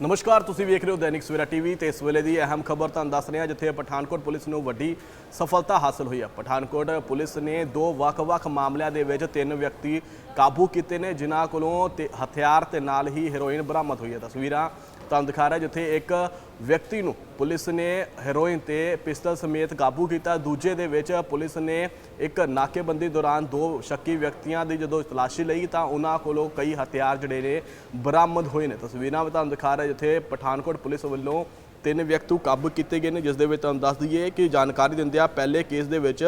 ਨਮਸਕਾਰ, ਤੁਸੀਂ ਵੇਖ ਰਹੇ ਹੋ ਦੈਨਿਕ ਸਵੇਰਾ ਟੀਵੀ ਤੇ ਇਸ ਵੇਲੇ ਦੀ ਅਹਿਮ ਖਬਰ ਤੁਹਾਨੂੰ ਦੱਸ ਰਹੇ ਹਾਂ, ਜਿੱਥੇ ਪਠਾਨਕੋਟ ਪੁਲਿਸ ਨੂੰ ਵੱਡੀ ਸਫਲਤਾ ਹਾਸਲ ਹੋਈ ਹੈ। ਪਠਾਨਕੋਟ ਪੁਲਿਸ ਨੇ ਦੋ ਵੱਖ-ਵੱਖ ਮਾਮਲਿਆਂ ਦੇ ਵਿੱਚ ਤਿੰਨ ਵਿਅਕਤੀ ਕਾਬੂ ਕੀਤੇ ਨੇ, ਜਿਨ੍ਹਾਂ ਕੋਲੋਂ ਤੇ ਹਥਿਆਰ ਤੇ ਨਾਲ ਹੀ ਹੈਰੋਇਨ ਬਰਾਮਦ ਹੋਈ ਹੈ। ਤਸਵੀਰਾਂ ਤੁਹਾਨੂੰ ਦਿਖਾ ਰਿਹਾ ਜਿੱਥੇ ਇੱਕ ਵਿਅਕਤੀ ਨੂੰ ਪੁਲਿਸ ਨੇ ਹੈਰੋਇਨ ਤੇ ਪਿਸਟਲ ਸਮੇਤ ਕਾਬੂ ਕੀਤਾ। ਦੂਜੇ ਦੇ ਵਿੱਚ ਪੁਲਿਸ ਨੇ ਇੱਕ ਨਾਕੇਬੰਦੀ ਦੌਰਾਨ ਦੋ ਸ਼ੱਕੀ ਵਿਅਕਤੀਆਂ ਦੀ ਜਦੋਂ ਤਲਾਸ਼ੀ ਲਈ ਤਾਂ ਉਹਨਾਂ ਕੋਲੋਂ ਕਈ ਹਥਿਆਰ ਜਿਹੜੇ ਨੇ ਬਰਾਮਦ ਹੋਏ ਨੇ। ਤਸਵੀਰਾਂ ਵਿੱਚ ਤੁਹਾਨੂੰ ਦਿਖਾ ਰਿਹਾ ਜਿੱਥੇ ਪਠਾਨਕੋਟ ਪੁਲਿਸ ਵੱਲੋਂ ਤਿੰਨ ਵਿਅਕਤੀ ਕਾਬੂ ਕੀਤੇ ਗਏ ਨੇ, ਜਿਸ ਦੇ ਵਿੱਚ ਤੁਹਾਨੂੰ ਦੱਸ ਦਈਏ ਕਿ ਜਾਣਕਾਰੀ ਦਿੰਦਿਆਂ ਪਹਿਲੇ ਕੇਸ ਦੇ ਵਿੱਚ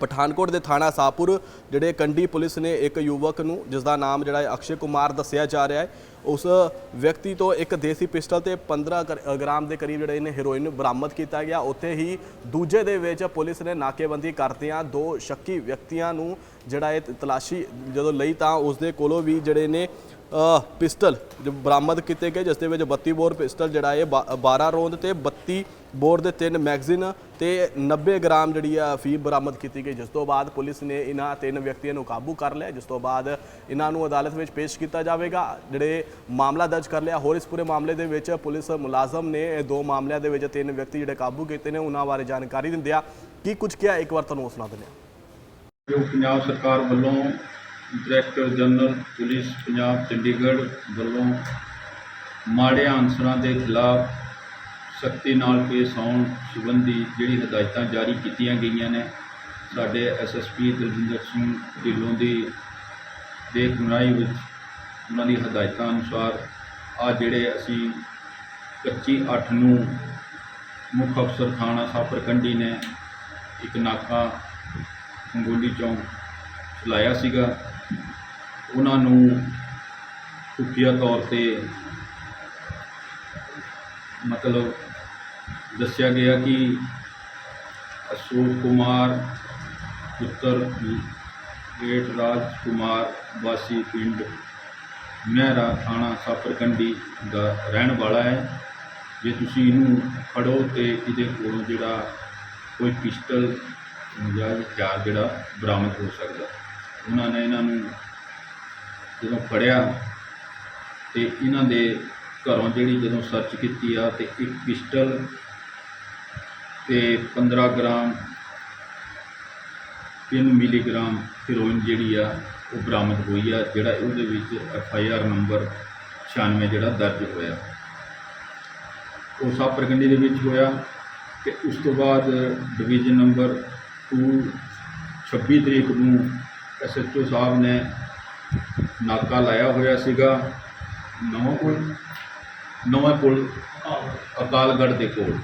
ਪਠਾਨਕੋਟ ਦੇ ਥਾਣਾ ਸਾਪੁਰ ਜਿਹੜੇ ਕੰਡੀ ਪੁਲਿਸ ਨੇ ਇੱਕ ਯੁਵਕ ਨੂੰ ਜਿਸ ਦਾ ਨਾਮ ਜਿਹੜਾ ਹੈ ਅਕਸ਼ੇ ਕੁਮਾਰ ਦੱਸਿਆ ਜਾ ਰਿਹਾ ਹੈ, ਉਸ ਵਿਅਕਤੀ ਤੋਂ ਇੱਕ ਦੇਸੀ ਪਿਸਟਲ ਤੇ 15 ਕਰ- ਗ੍ਰਾਮ ਦੇ ਕਰੀਬ ਜਿਹੜੇ ਨੇ ਹੈਰੋਇਨ ਬਰਾਮਦ ਕੀਤਾ ਗਿਆ। ਉੱਥੇ ਹੀ ਦੂਜੇ ਦੇ ਵਿੱਚ ਪੁਲਿਸ ਨੇ ਨਾਕੇਬੰਦੀ ਕਰਦਿਆਂ ਦੋ ਸ਼ੱਕੀ ਵਿਅਕਤੀਆਂ ਨੂੰ ਜਿਹੜਾ ਇਹ ਤਲਾਸ਼ੀ ਜਦੋਂ ਲਈ ਤਾਂ ਉਸ ਦੇ ਕੋਲੋਂ ਵੀ ਜਿਹੜੇ ਨੇ ਪਿਸਟਲ ਬਰਾਮਦ ਕੀਤੇ ਗਏ, ਜਿਸ ਦੇ ਵਿੱਚ 32 ਬੋਰ ਪਿਸਟਲ ਜਿਹੜਾ ਇਹ ਬਾ- 12 ਰੌਂਦ ਤੇ 32 ਬੋਰ ਦੇ ਤਿੰਨ ਮੈਗਜ਼ੀਨ ਤੇ 90 ਗ੍ਰਾਮ ਜਿਹੜੀ ਆ ਫੀਮ ਬਰਾਮਦ ਕੀਤੀ ਗਈ। ਜਿਸ ਤੋਂ ਬਾਅਦ ਪੁਲਿਸ ਨੇ ਇਹਨਾਂ ਤਿੰਨ ਵਿਅਕਤੀਆਂ ਨੂੰ ਕਾਬੂ ਕਰ ਲਿਆ। ਜਿਸ ਤੋਂ ਬਾਅਦ ਇਹਨਾਂ ਨੂੰ ਅਦਾਲਤ ਵਿੱਚ ਪੇਸ਼ ਕੀਤਾ ਜਾਵੇਗਾ। ਜਿਹੜੇ ਮਾਮਲਾ ਦਰਜ ਕਰ ਲਿਆ, ਹੋਰ ਇਸ ਪੂਰੇ ਮਾਮਲੇ ਦੇ ਵਿੱਚ ਪੁਲਿਸ ਮੁਲਾਜ਼ਮ ਨੇ ਇਹ ਦੋ ਮਾਮਲਿਆਂ ਦੇ ਵਿੱਚ ਤਿੰਨ ਵਿਅਕਤੀ ਜਿਹੜੇ ਕਾਬੂ ਕੀਤੇ ਨੇ, ਉਹਨਾਂ ਬਾਰੇ ਜਾਣਕਾਰੀ ਦਿੰਦਿਆਂ ਕੀ ਕੁਝ ਕਿਹਾ? ਇੱਕ ਵਾਰ ਤੁਹਾਨੂੰ ਉਹ ਸੁਣਾ ਦਿੰਦੇ ਹਾਂ। ਜੋ ਪੰਜਾਬ ਸਰਕਾਰ ਵੱਲੋਂ director general, police, Punjab, Chandigarh ਵੱਲੋਂ ਮਾੜੇ ਅਨਸਰਾਂ ਦੇ ਖਿਲਾਫ ਸਖਤੀ ਨਾਲ ਪੇਸ਼ ਆਉਣ ਸੰਬੰਧੀ ਜਿਹੜੀ ਹਦਾਇਤਾਂ ਜਾਰੀ ਕੀਤੀਆਂ ਗਈਆਂ ਨੇ, ਸਾਡੇ ਐਸਐਸਪੀ ਦਲਜਿੰਦਰ ਸਿੰਘ ਢਿੱਲੋਂ ਦੀ ਦੇਖ ਵਿੱਚ ਉਹਨਾਂ ਦੀ ਹਦਾਇਤਾਂ ਅਨੁਸਾਰ ਆ ਜਿਹੜੇ ਅਸੀਂ 25 ਅੱਠ ਨੂੰ ਮੁੱਖ ਅਫਸਰ ਥਾਣਾ ਸਾਪਰਕੰਡੀ ਨੇ ਇੱਕ ਨਾਕਾ ਗੋਲੀ ਚੌਂਕ ਚਲਾਇਆ ਸੀਗਾ। ਉਹਨਾਂ ਨੂੰ ਖੁਫੀਆ ਤੌਰ ਤੇ ਮਤਲਬ ਦੱਸਿਆ ਗਿਆ ਕਿ ਅਸ਼ੋਕ ਕੁਮਾਰ, ਪੁੱਤਰ ਗੇਟ ਰਾਜ ਕੁਮਾਰ ਵਾਸੀ ਪਿੰਡ ਮਹਿਰਾ ਥਾਣਾ ਸਾਪਰਕੰਡੀ ਦਾ ਰਹਿਣ ਵਾਲਾ ਹੈ। ਜੇ ਤੁਸੀਂ ਇਹਨੂੰ ਫੜੋ ਤੇ ਇਹਦੇ ਕੋਲੋਂ ਜਿਹੜਾ ਕੋਈ ਪਿਸਟਲ ਜਾਂ ਹਥਿਆਰ ਜਿਹੜਾ ਬਰਾਮਦ ਹੋ ਸਕਦਾ। ਉਹਨਾਂ ਨੇ ਇਹਨਾਂ ਨੂੰ ਜਦੋਂ ਫੜਿਆ ਤੇ ਇਹਨਾਂ ਦੇ ਘਰੋਂ ਜਿਹੜੀ ਜਦੋਂ ਸਰਚ ਕੀਤੀ ਆ ਤੇ ਇੱਕ ਪਿਸਟਲ ਤੇ 15 ਗ੍ਰਾਮ 3 ਮਿਲੀਗ੍ਰਾਮ ਹੀਰੋਇਨ ਜਿਹੜੀ ਆ ਉਹ ਬਰਾਮਦ ਹੋਈ ਆ, ਜਿਹੜਾ ਉਹਦੇ ਵਿੱਚ ਐਫ ਆਈ ਆਰ ਨੰਬਰ 96 ਜਿਹੜਾ ਦਰਜ ਹੋਇਆ। ਉਹ ਸਭ ਪ੍ਰਗੰਡੀ ਦੇ ਵਿੱਚ ਹੋਇਆ ਤੇ ਉਸ ਤੋਂ ਬਾਅਦ ਡਿਵੀਜ਼ਨ ਨੰਬਰ 2 26 ਤਰੀਕ ਨੂੰ ਐਸਐਚਓ ਸਾਹਿਬ ਨੇ ਨਾਕਾ ਲਾਇਆ ਹੋਇਆ ਸੀਗਾ। ਨਵਾਂ ਪੁਲ? ਨਵਾਂ ਪੁਲ, ਅਕਾਲਗੜ੍ਹ ਦੇ ਕੋਲ।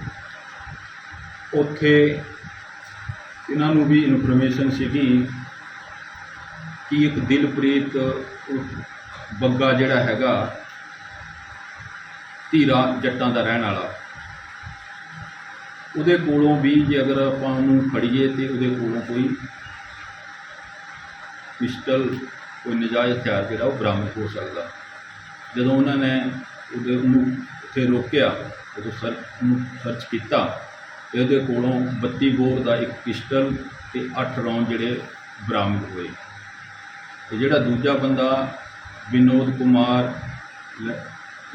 ਉੱਥੇ ਇਹਨਾਂ ਨੂੰ ਵੀ ਇਨਫੋਰਮੇਸ਼ਨ ਸੀਗੀ ਕਿ ਇੱਕ ਦਿਲਪ੍ਰੀਤ ਉਰਫ ਬੱਗਾ ਜਿਹੜਾ ਹੈਗਾ, ਧੀਰਾ ਜੱਟਾਂ ਦਾ ਰਹਿਣ ਵਾਲਾ। ਉਹਦੇ ਕੋਲੋਂ ਵੀ ਜੇ ਅਗਰ ਆਪਾਂ ਉਹਨੂੰ ਫੜੀਏ ਤੇ ਉਹਦੇ ਕੋਲੋਂ ਕੋਈ ਪਿਸਟਲ ਕੋਈ ਨਜਾਇਜ਼ ਹਥਿਆਰ ਜਿਹੜਾ ਉਹ ਬਰਾਮਦ ਹੋ ਸਕਦਾ। ਜਦੋਂ ਉਹਨਾਂ ਨੇ ਉਹਦੇ ਉਹਨੂੰ ਉੱਥੇ ਰੋਕਿਆ ਉਦੋਂ ਸਰਚ ਨੂੰ ਸਰਚ ਕੀਤਾ, ਤੇ ਉਹਦੇ ਕੋਲੋਂ 32 ਬੋਰ ਦਾ ਇੱਕ ਪਿਸਟਲ ਤੇ 8 ਰੌਂਡ ਜਿਹੜੇ ਬਰਾਮਦ ਹੋਏ। ਤੇ ਜਿਹੜਾ ਦੂਜਾ ਬੰਦਾ ਵਿਨੋਦ ਕੁਮਾਰ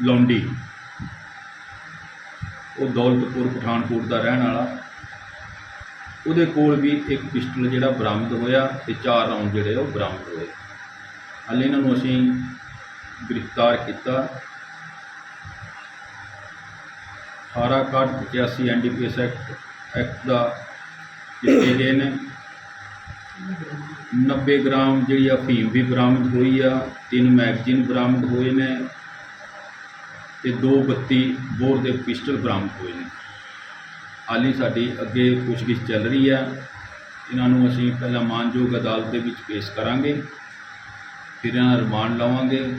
ਲੌਂਡੀ, ਉਹ ਦੌਲਤਪੁਰ, ਪਠਾਨਕੋਟ ਦਾ ਰਹਿਣ ਵਾਲਾ। ਉਹਦੇ ਕੋਲ ਵੀ ਇੱਕ ਪਿਸਟਲ ਜਿਹੜਾ ਬਰਾਮਦ ਹੋਇਆ ਤੇ ਚਾਰ ਰਾਉਂਡ ਜਿਹੜੇ ਉਹ ਬਰਾਮਦ ਹੋਏ। ਹਾਲੇ ਇਹਨਾਂ ਨੂੰ ਅਸੀਂ ਗ੍ਰਿਫਤਾਰ ਕੀਤਾ। 1885 ਐਨਡੀਪੀਐਸ ਐਕਟ ਐਕਟ ਦਾ ਕੀਤੇ ਗਏ ਨੇ। 90 ਗ੍ਰਾਮ ਜਿਹੜੀ ਅਫੀਮ ਵੀ ਬਰਾਮਦ ਹੋਈ ਆ, ਤਿੰਨ ਮੈਗਜ਼ੀਨ ਬਰਾਮਦ ਹੋਏ ਨੇ ਤੇ ਦੋ 32 ਬੋਰ ਦੇ ਪਿਸਟਲ ਬਰਾਮਦ ਹੋਏ ਨੇ। ਹਾਲੀ ਸਾਡੀ ਅੱਗੇ ਪੁੱਛਗਿੱਛ ਚੱਲ ਰਹੀ ਹੈ ਇਹਨਾਂ ਨੂੰ ਅਸੀਂ ਪਹਿਲਾਂ ਮਾਨਯੋਗ ਅਦਾਲਤ ਦੇ ਵਿੱਚ ਪੇਸ਼ ਕਰਾਂਗੇ। ਫਿਰ ਇਹਨਾਂ ਦਾ ਰਿਮਾਂਡ ਲਵਾਂਗੇ।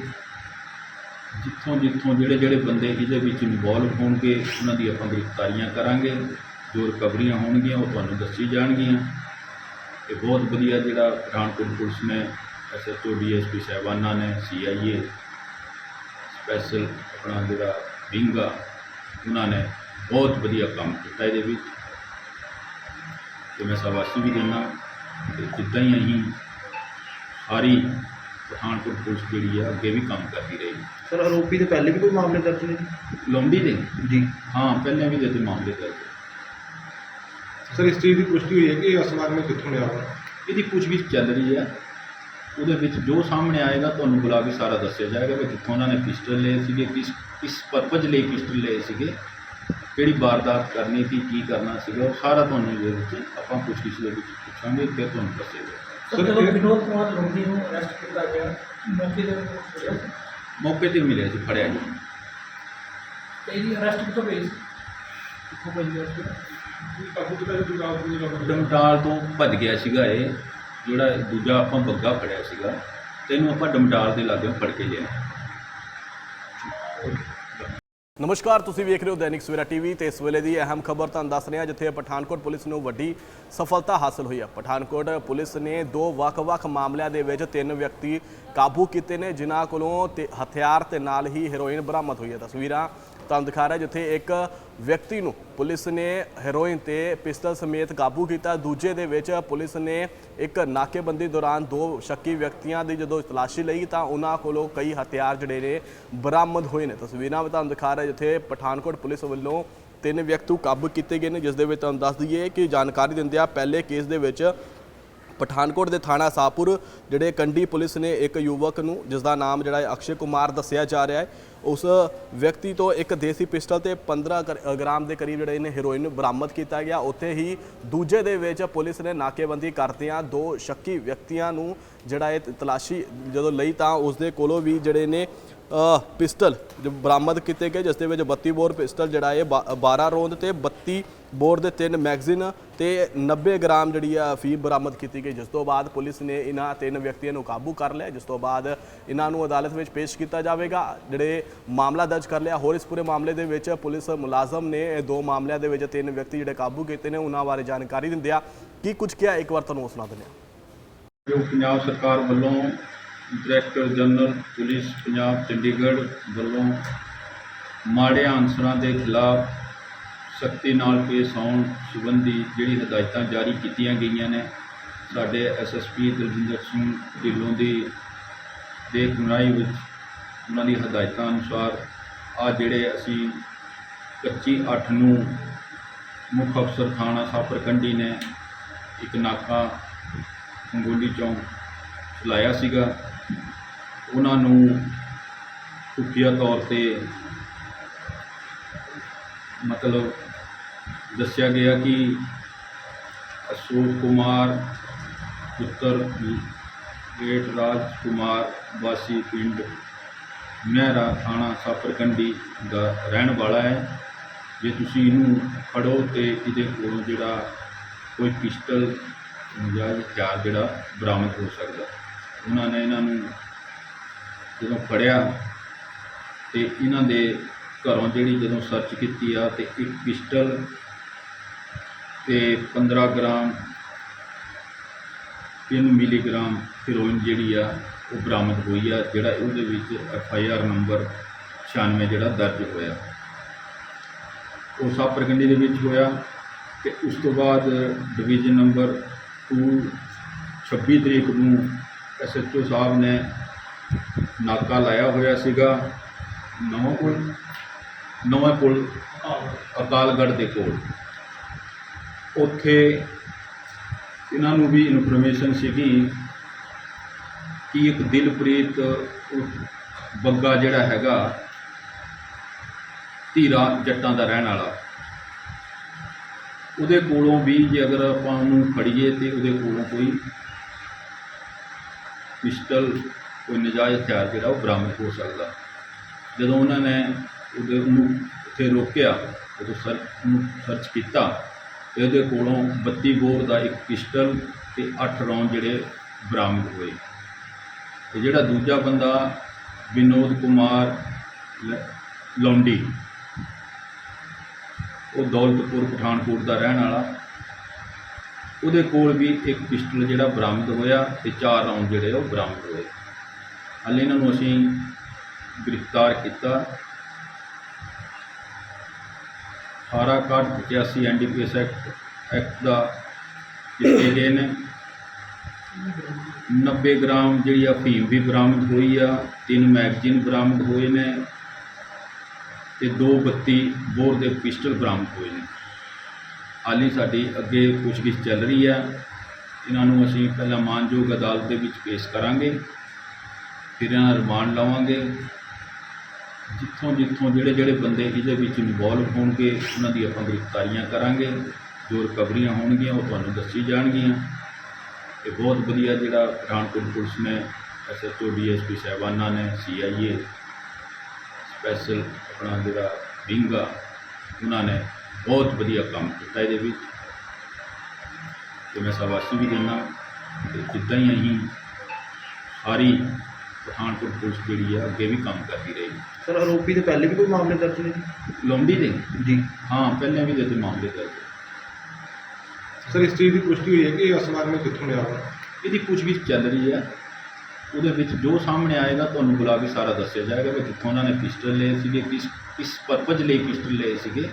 ਜਿੱਥੋਂ ਜਿੱਥੋਂ ਜਿਹੜੇ ਜਿਹੜੇ ਬੰਦੇ ਇਹਦੇ ਵਿੱਚ ਇਨਵੋਲਵ ਹੋਣਗੇ, ਉਹਨਾਂ ਦੀ ਆਪਾਂ ਗ੍ਰਿਫਤਾਰੀਆਂ ਕਰਾਂਗੇ। ਜੋ ਰਿਕਵਰੀਆਂ ਹੋਣਗੀਆਂ, ਉਹ ਤੁਹਾਨੂੰ ਦੱਸੀ ਜਾਣਗੀਆਂ। ਤੇ ਬਹੁਤ ਵਧੀਆ ਜਿਹੜਾ ਪਠਾਨਕੋਟ ਪੁਲਿਸ ਨੇ ਐਸਐਚਓ ਡੀਐਸਪੀ ਸਾਹਿਬਾਨਾਂ ਨੇ ਸੀਆਈਏ ਸਪੈਸ਼ਲ ਆਪਣਾ ਜਿਹੜਾ ਵਿੰਗ ਆ, ਉਹਨਾਂ ਨੇ ਬਹੁਤ ਵਧੀਆ ਕੰਮ ਕੀਤਾ ਇਹਦੇ ਵਿੱਚ। ਤੇ ਮੈਂ ਸ਼ਾਬਾਸ਼ੀ ਵੀ ਦਿੰਦਾ। ਤੇ ਜਿੱਦਾਂ ਹੀ ਅਸੀਂ ਸਾਰੀ ਪਠਾਨਕੋਟ ਪੁਲਿਸ ਜਿਹੜੀ ਆ ਅੱਗੇ ਵੀ ਕੰਮ ਕਰਦੀ ਰਹੀ। ਸਰ ਆਰੋਪੀ ਦੇ ਪਹਿਲੇ ਵੀ ਕੋਈ ਮਾਮਲੇ ਦਰਜ ਨੇ ਲੰਬੀ ਦੇ ਜੀ। ਹਾਂ ਪਹਿਲਾਂ ਵੀ ਇਹਦੇ ਮਾਮਲੇ ਦਰਜ ਸਰ ਇਸ ਚੀਜ਼ ਦੀ ਪੁਸ਼ਟੀ ਹੋਈ ਹੈ ਕਿ ਇਹ ਅਸਮਾਨ में ਕਿੱਥੋਂ ਲਿਆ ਵਾ ਇਹਦੀ ਪੁੱਛਗਿੱਛ ਚੱਲ ਰਹੀ ਹੈ ਉਹਦੇ ਵਿੱਚ ਜੋ ਸਾਹਮਣੇ ਆਏਗਾ ਤੁਹਾਨੂੰ ਬੁਲਾ ਕੇ ਸਾਰਾ ਦੱਸਿਆ ਜਾਏਗਾ ਕਿ ਕਿੱਥੋਂ ਉਹਨਾਂ ਨੇ ਪਿਸਟਲ ਲਏ ਸੀਗੇ ਕਿਸ ਕਿਸ ਪਰਪਸ ਲਈ ਪਿਸਟਲ ਲਏ ਸੀਗੇ ਕਿਹੜੀ ਵਾਰਦਾਤ ਕਰਨੀ ਸੀ ਕੀ ਕਰਨਾ ਸੀਗਾ ਉਹ ਸਾਰਾ ਤੁਹਾਨੂੰ ਇਹਦੇ ਵਿੱਚ ਆਪਾਂ ਪੁੱਛਗਿੱਛ ਦੇ ਵਿੱਚ ਪੁੱਛਾਂਗੇ ਫਿਰ ਤੁਹਾਨੂੰ ਦੱਸੇਗਾ। ਸਰ, ਜਦੋਂ ਵਿਨੋਦ ਕੁਮਾਰ ਲੋਂਡੀ ਨੂੰ ਅਰੈਸਟ ਕੀਤਾ ਗਿਆ ਮੌਕੇ ਦੇ ਉੱਤੇ। ਮੌਕੇ ਤੇ ਮਿਲਿਆ ਸੀ ਫੜਿਆ ਜੀ। ਇਹਦੀ ਅਰੈਸਟ ਕਿੱਥੋਂ ਹੋਈ? ਕਿੱਥੋਂ ਹੋਈ ਜੀ ਡਮਟਾਲ ਤੋਂ ਭੱਜ ਗਿਆ ਸੀਗਾ ਇਹ ਜਿਹੜਾ ਦੂਜਾ ਆਪਾਂ ਬੱਗਾ ਫੜਿਆ ਸੀਗਾ ਤੈਨੂੰ ਆਪਾਂ ਡਮਟਾਲ ਦੇ ਲਾਗੇ ਫੜ ਕੇ ਲਿਆ ਨਮਸਕਾਰ, ਤੁਸੀਂ ਵੇਖ ਰਹੇ ਹੋ ਦੈਨਿਕ ਸਵੇਰਾ ਟੀਵੀ ਤੇ ਇਸ ਵੇਲੇ ਦੀ ਅਹਿਮ ਖਬਰ ਤੁਹਾਨੂੰ ਦੱਸ ਰਹੇ ਹਾਂ, ਜਿੱਥੇ ਪਠਾਨਕੋਟ ਪੁਲਿਸ ਨੂੰ ਵੱਡੀ ਸਫਲਤਾ ਹਾਸਲ ਹੋਈ ਹੈ ਪਠਾਨਕੋਟ ਪੁਲਿਸ ਨੇ ਦੋ ਵੱਖ-ਵੱਖ ਮਾਮਲਿਆਂ ਦੇ ਵਿੱਚ ਤਿੰਨ ਵਿਅਕਤੀ ਕਾਬੂ ਕੀਤੇ ਨੇ, ਜਿਨ੍ਹਾਂ ਕੋਲੋਂ ਹਥਿਆਰ ਤੇ ਨਾਲ ਹੀ ਹੈਰੋਇਨ ਬਰਾਮਦ ਹੋਈ ਹੈ ਤਸਵੀਰਾਂ ਤੁਹਾਨੂੰ ਦਿਖਾ ਰਿਹਾ ਜਿੱਥੇ ਇੱਕ ਵਿਅਕਤੀ ਨੂੰ ਪੁਲਿਸ ਨੇ ਹੈਰੋਇਨ ਤੇ ਪਿਸਤਲ ਸਮੇਤ ਕਾਬੂ ਕੀਤਾ। ਦੂਜੇ ਦੇ ਵਿੱਚ ਪੁਲਿਸ ਨੇ ਇੱਕ ਨਾਕੇਬੰਦੀ ਦੌਰਾਨ ਦੋ ਸ਼ੱਕੀ ਵਿਅਕਤੀਆਂ ਦੀ ਜਦੋਂ ਤਲਾਸ਼ੀ ਲਈ ਤਾਂ ਉਹਨਾਂ ਕੋਲੋਂ ਕਈ ਹਥਿਆਰ ਜਿਹੜੇ ਨੇ ਬਰਾਮਦ ਹੋਏ ਨੇ। ਤਸਵੀਰਾਂ ਵਿੱਚ ਤੁਹਾਨੂੰ ਦਿਖਾ ਰਿਹਾ ਜਿੱਥੇ ਪਠਾਨਕੋਟ ਪੁਲਿਸ ਵੱਲੋਂ ਤਿੰਨ ਵਿਅਕਤੀ ਕਾਬੂ ਕੀਤੇ ਗਏ ਨੇ, ਜਿਸ ਦੇ ਵਿੱਚ ਤੁਹਾਨੂੰ ਦੱਸ ਦਈਏ ਕਿ ਜਾਣਕਾਰੀ ਦਿੰਦਿਆਂ ਪਹਿਲੇ ਕੇਸ ਦੇ ਵਿੱਚ ਪਠਾਨਕੋਟ ਦੇ ਥਾਣਾ ਸ਼ਾਹਪੁਰ, ਜਿਹੜੇ ਕੰਡੀ ਪੁਲਿਸ ਨੇ ਇੱਕ ਯੁਵਕ ਨੂੰ ਜਿਸ ਦਾ ਨਾਮ ਜਿਹੜਾ ਹੈ ਅਕਸ਼ੇ ਕੁਮਾਰ ਦੱਸਿਆ ਜਾ ਰਿਹਾ ਹੈ, ਉਸ ਵਿਅਕਤੀ ਤੋਂ ਇੱਕ ਦੇਸੀ ਪਿਸਟਲ ਤੇ 15 ਕਰ- ਗ੍ਰਾਮ ਦੇ ਕਰੀਬ ਜਿਹੜੇ ਨੇ ਹੈਰੋਇਨ ਬਰਾਮਦ ਕੀਤਾ ਗਿਆ। ਉੱਥੇ ਹੀ ਦੂਜੇ ਦੇ ਵਿੱਚ ਪੁਲਿਸ ਨੇ ਨਾਕੇਬੰਦੀ ਕਰਦਿਆਂ ਦੋ ਸ਼ੱਕੀ ਵਿਅਕਤੀਆਂ ਨੂੰ ਜਿਹੜਾ ਇਹ ਤਲਾਸ਼ੀ ਜਦੋਂ ਲਈ ਤਾਂ ਉਸ ਦੇ ਕੋਲੋਂ ਵੀ ਜਿਹੜੇ ਨੇ ਪਿਸਟਲ ਬਰਾਮਦ ਕੀਤੇ ਗਏ, ਜਿਸ ਦੇ ਵਿੱਚ 32 ਬੋਰ ਪਿਸਟਲ ਜਿਹੜਾ ਹੈ ਬਾ- 12 ਰੌਂਦ ਤੇ 32 ਬੋਰ ਦੇ ਤਿੰਨ ਮੈਗਜ਼ੀਨ ਤੇ 90 ਗ੍ਰਾਮ ਜਿਹੜੀ ਆ ਫੀਮ ਬਰਾਮਦ ਕੀਤੀ ਗਈ, ਜਿਸ ਤੋਂ ਬਾਅਦ ਪੁਲਿਸ ਨੇ ਇਹਨਾਂ ਤਿੰਨ ਵਿਅਕਤੀਆਂ ਨੂੰ ਕਾਬੂ ਕਰ ਲਿਆ, ਜਿਸ ਤੋਂ ਬਾਅਦ ਇਹਨਾਂ ਨੂੰ ਅਦਾਲਤ ਵਿੱਚ ਪੇਸ਼ ਕੀਤਾ ਜਾਵੇਗਾ। ਜਿਹੜੇ ਮਾਮਲਾ ਦਰਜ ਕਰ ਲਿਆ, ਹੋਰ ਇਸ ਪੂਰੇ ਮਾਮਲੇ ਦੇ ਵਿੱਚ ਪੁਲਿਸ ਮੁਲਾਜ਼ਮ ਨੇ ਇਹ ਦੋ ਮਾਮਲਿਆਂ ਦੇ ਵਿੱਚ ਤਿੰਨ ਵਿਅਕਤੀ ਜਿਹੜੇ ਕਾਬੂ ਕੀਤੇ ਨੇ, ਉਹਨਾਂ ਬਾਰੇ ਜਾਣਕਾਰੀ ਦਿੰਦਿਆਂ ਕੀ ਕੁਝ ਕਿਹਾ? ਇੱਕ ਵਾਰ ਤੁਹਾਨੂੰ ਉਹ ਸੁਣਾ ਦਿੰਦੇ ਹਾਂ ਜੋ ਪੰਜਾਬ ਸਰਕਾਰ ਵੱਲੋਂ director general, police Punjab Chandigarh ਵੱਲੋਂ ਮਾੜੇ ਅਨਸਰਾਂ ਦੇ ਖਿਲਾਫ ਸਖਤੀ ਨਾਲ ਪੇਸ਼ ਆਉਣ ਸੰਬੰਧੀ ਜਿਹੜੀ ਹਦਾਇਤਾਂ ਜਾਰੀ ਕੀਤੀਆਂ ਗਈਆਂ ਨੇ, ਸਾਡੇ ਐਸਐਸਪੀ ਦਲਜਿੰਦਰ ਸਿੰਘ ਢਿੱਲੋਂ ਦੀ ਦੇਖ ਨਿਗਰਾਨੀ ਵਿੱਚ ਉਹਨਾਂ ਦੀ ਹਦਾਇਤਾਂ ਅਨੁਸਾਰ ਆ ਜਿਹੜੇ ਅਸੀਂ 25 ਅੱਠ ਨੂੰ ਮੁੱਖ ਅਫਸਰ ਥਾਣਾ ਸਾਪਰਕੰਡੀ ਨੇ ਇੱਕ ਨਾਕਾ ਅੰਗੋਲੀ ਚੌਂਕ ਚਲਾਇਆ ਸੀਗਾ, ਉਹਨਾਂ ਨੂੰ ਖੁਫੀਆ ਤੌਰ ਤੇ ਮਤਲਬ ਦੱਸਿਆ ਗਿਆ ਕਿ ਅਸ਼ੋਕ ਕੁਮਾਰ, ਪੁੱਤਰ ਗੇਟ ਰਾਜ ਕੁਮਾਰ ਵਾਸੀ ਪਿੰਡ ਮਹਿਰਾ ਥਾਣਾ ਸਾਪਰਕੰਡੀ ਦਾ ਰਹਿਣ ਵਾਲਾ ਹੈ। ਜੇ ਤੁਸੀਂ ਇਹਨੂੰ ਫੜੋ ਤੇ ਇਹਦੇ ਕੋਲੋਂ ਜਿਹੜਾ ਕੋਈ ਪਿਸਟਲ ਜਾਂ ਹਥਿਆਰ ਜਿਹੜਾ ਬਰਾਮਦ ਹੋ ਸਕਦਾ। ਉਹਨਾਂ ਨੇ ਇਹਨਾਂ ਨੂੰ ਜਦੋਂ ਫੜਿਆ ਤੇ ਇਹਨਾਂ ਦੇ ਘਰੋਂ ਜਿਹੜੀ ਜਦੋਂ ਸਰਚ ਕੀਤੀ ਆ ਤੇ ਇੱਕ ਪਿਸਟਲ ਤੇ 15 ਗ੍ਰਾਮ 3 ਮਿਲੀਗ੍ਰਾਮ ਹੈਰੋਇਨ ਜਿਹੜੀ ਆ, ਉਹ ਬਰਾਮਦ ਹੋਈ ਆ, ਜਿਹੜਾ ਉਹਦੇ ਵਿੱਚ ਐਫ ਆਈ ਆਰ ਨੰਬਰ 96 ਜਿਹੜਾ ਦਰਜ ਹੋਇਆ। ਉਹ ਸਬ ਪ੍ਰਗੰਡੀ ਦੇ ਵਿੱਚ ਹੋਇਆ ਤੇ ਉਸ ਤੋਂ ਬਾਅਦ ਡਿਵੀਜ਼ਨ ਨੰਬਰ 2 26 ਤਰੀਕ ਨੂੰ ਐਸਐਚਓ ਸਾਹਿਬ ਨੇ ਨਾਕਾ ਲਾਇਆ ਹੋਇਆ ਸੀਗਾ ਨਵਾਂ ਪੁਲ ਨਵਾਂ ਪੁਲ ਅਕਾਲਗੜ੍ਹ ਦੇ ਕੋਲ। ਉੱਥੇ ਇਹਨਾਂ ਨੂੰ ਵੀ ਇਨਫੋਰਮੇਸ਼ਨ ਸੀਗੀ ਕਿ ਇੱਕ ਦਿਲਪ੍ਰੀਤ ਉਰਫ ਬੱਗਾ ਜਿਹੜਾ ਹੈਗਾ, ਧੀਰਾ ਜੱਟਾਂ ਦਾ ਰਹਿਣ ਵਾਲਾ। ਉਹਦੇ ਕੋਲੋਂ ਵੀ ਜੇ ਅਗਰ ਆਪਾਂ ਉਹਨੂੰ ਫੜੀਏ ਤੇ ਉਹਦੇ ਕੋਲੋਂ ਕੋਈ ਪਿਸਟਲ, ਕੋਈ ਨਜਾਇਜ਼ ਹਥਿਆਰ ਜਿਹੜਾ ਉਹ ਬਰਾਮਦ ਹੋ ਸਕਦਾ। ਜਦੋਂ ਉਹਨਾਂ ਨੇ ਉਹਦੇ ਉਹਨੂੰ ਉੱਥੇ ਰੋਕਿਆ ਉਦੋਂ ਸਰਚ ਨੂੰ ਸਰਚ ਕੀਤਾ ਤੇ ਉਹਦੇ ਕੋਲੋਂ 32 ਬੋਰ ਦਾ ਇੱਕ ਪਿਸਟਲ ਤੇ 8 ਰੌਂਡ ਜਿਹੜੇ ਬਰਾਮਦ ਹੋਏ। ਤੇ ਜਿਹੜਾ ਦੂਜਾ ਬੰਦਾ ਵਿਨੋਦ ਕੁਮਾਰ ਲੌਂਡੀ, ਉਹ ਦੌਲਤਪੁਰ ਪਠਾਨਕੋਟ ਦਾ ਰਹਿਣ ਵਾਲਾ। ਉਹਦੇ ਕੋਲ ਵੀ ਇੱਕ ਪਿਸਟਲ ਜਿਹੜਾ ਬਰਾਮਦ ਹੋਇਆ ਤੇ ਚਾਰ ਰਾਉਂਡ ਜਿਹੜੇ ਉਹ ਬਰਾਮਦ ਹੋਏ। ਹਾਲੇ ਇਹਨਾਂ ਨੂੰ ਅਸੀਂ ਗ੍ਰਿਫਤਾਰ ਕੀਤਾ। 18 ਕਾਰਡ 85 ਐਨਡੀਪੀਐਸ ਐਕਟ ਐਕਟ ਦਾ ਦਿੱਤੇ ਗਏ ਨੇ। 90 ਗ੍ਰਾਮ ਜਿਹੜੀ ਆ ਅਫੀਮ ਵੀ ਬਰਾਮਦ ਹੋਈ ਆ, ਤਿੰਨ ਮੈਗਜ਼ੀਨ ਬਰਾਮਦ ਹੋਏ ਨੇ ਤੇ ਦੋ 32 ਬੋਰ ਦੇ ਪਿਸਟਲ ਬਰਾਮਦ ਹੋਏ ਨੇ। ਹਾਲੀ ਸਾਡੀ ਅੱਗੇ ਪੁੱਛਗਿੱਛ ਚੱਲ ਰਹੀ ਆ। ਇਹਨਾਂ ਨੂੰ ਅਸੀਂ ਪਹਿਲਾਂ ਮਾਨਯੋਗ ਅਦਾਲਤ ਦੇ ਵਿੱਚ ਪੇਸ਼ ਕਰਾਂਗੇ, ਫਿਰ ਇਹਨਾਂ ਰਿਮਾਂਡ ਲਵਾਂਗੇ। ਜਿੱਥੋਂ ਜਿੱਥੋਂ ਜਿਹੜੇ ਜਿਹੜੇ ਬੰਦੇ ਇਹਦੇ ਵਿੱਚ ਇਨਵੋਲਵ ਹੋਣਗੇ, ਉਹਨਾਂ ਦੀ ਆਪਾਂ ਗ੍ਰਿਫਤਾਰੀਆਂ ਕਰਾਂਗੇ, ਜੋ ਰਿਕਵਰੀਆਂ ਹੋਣਗੀਆਂ, ਉਹ ਤੁਹਾਨੂੰ ਦੱਸੀ ਜਾਣਗੀਆਂ। ਤੇ ਬਹੁਤ ਵਧੀਆ ਜਿਹੜਾ ਪਠਾਨਕੋਟ ਪੁਲਿਸ ਨੇ ਐਸਐਚਓ ਡੀਐਸਪੀ ਸਾਹਿਬਾਨਾਂ ਨੇ ਸੀਆਈਏ ਸਪੈਸ਼ਲ ਆਪਣਾ ਜਿਹੜਾ ਵਿੰਗ ਆ ਉਹਨਾਂ ਨੇ ਬਹੁਤ ਵਧੀਆ ਕੰਮ ਕੀਤਾ ਇਹਦੇ ਵਿੱਚ। ਤੇ ਮੈਂ ਸ਼ਾਬਾਸ਼ੀ ਵੀ ਦਿੰਦਾ, ਤੇ ਜਿੱਦਾਂ ਹੀ ਅਸੀਂ ਸਾਰੀ ਪਠਾਨਕੋਟ ਪੁਲਿਸ ਜਿਹੜੀ ਆ ਅੱਗੇ ਵੀ ਕੰਮ ਕਰਦੀ ਰਹੇਗੀ ਸਰ ਆਰੋਪੀ ਦੇ ਪਹਿਲੇ ਵੀ ਕੋਈ ਮਾਮਲੇ ਦਰਜ ਨੇ ਲੰਬੀ ਦੇ ਜੀ। ਹਾਂ ਪਹਿਲਾਂ ਵੀ ਇਹਦੇ ਤੇ ਮਾਮਲੇ ਦਰਜ। ਸਰ ਇਸ ਚੀਜ਼ ਦੀ ਪੁਸ਼ਟੀ ਹੋਈ ਹੈ ਕਿ ਇਹ ਅਸਮਾਨ ਵਿੱਚ ਕਿੱਥੋਂ ਲਿਆ? ਵਾ ਇਹਦੀ ਪੁੱਛਗਿੱਛ ਚੱਲ ਰਹੀ ਹੈ। ਉਹਦੇ ਵਿੱਚ ਜੋ ਸਾਹਮਣੇ ਆਏਗਾ ਤੁਹਾਨੂੰ ਬੁਲਾ ਕੇ ਸਾਰਾ ਦੱਸਿਆ ਜਾਏਗਾ ਕਿ ਕਿੱਥੋਂ ਉਹਨਾਂ ਨੇ ਪਿਸਟਲ ਲਏ ਸੀਗੇ ਕਿਸ ਕਿਸ ਪਰਪਸ ਲਈ ਪਿਸਟਲ ਲਏ ਸੀਗੇ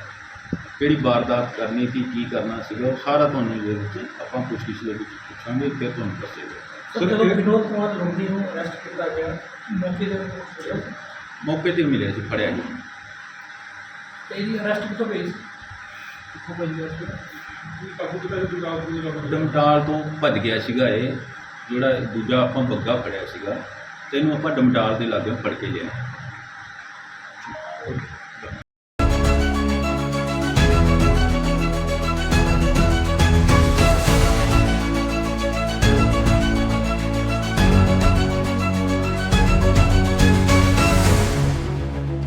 ਕਿਹੜੀ ਵਾਰਦਾਤ ਕਰਨੀ ਸੀ ਕੀ ਕਰਨਾ ਸੀਗਾ ਉਹ ਸਾਰਾ ਤੁਹਾਨੂੰ ਇਹਦੇ ਵਿੱਚ ਆਪਾਂ ਪੁੱਛਗਿੱਛ ਦੇ ਵਿੱਚ ਪੁੱਛਾਂਗੇ ਫਿਰ ਤੁਹਾਨੂੰ ਦੱਸੇਗਾ। ਸਰ ਸਰ, ਜਦੋਂ ਇਹ- ਵਿਨੋਦ ਕੁਮਾਰ ਲੋਂਡੀ ਨੂੰ ਅਰੈਸਟ ਕੀਤਾ ਗਿਆ ਮੌਕੇ ਦੇ ਤੇ ਮਿਲਿਆ ਸੀ ਫੜਿਆ ਜੀ। ਤੇ ਅਰੈਸਟ ਕਿੱਥੋਂ ਕਿੱਥੋਂ ਡਮਟਾਲ ਤੋਂ ਭੱਜ ਗਿਆ ਸੀਗਾ ਇਹ ਜਿਹੜਾ ਦੂਜਾ ਆਪਾਂ ਬੱਗਾ ਫੜਿਆ ਸੀਗਾ ਤੈਨੂੰ ਆਪਾਂ ਡਮਟਾਲ ਦੇ ਲਾਗੇ ਫੜ ਕੇ ਲਿਆ।